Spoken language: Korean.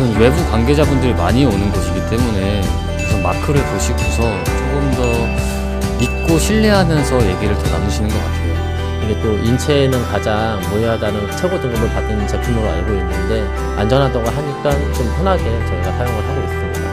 우선 외부 관계자분들이 많이 오는 곳이기 때문에 우선 마크를 보시고서 조금 더 믿고 신뢰하면서 얘기를 더 나누시는 것 같아요. 이게 또 인체에는 가장 무해하다는 최고 등급을 받은 제품으로 알고 있는데 안전하다고 하니까 좀 편하게 저희가 사용을 하고 있습니다.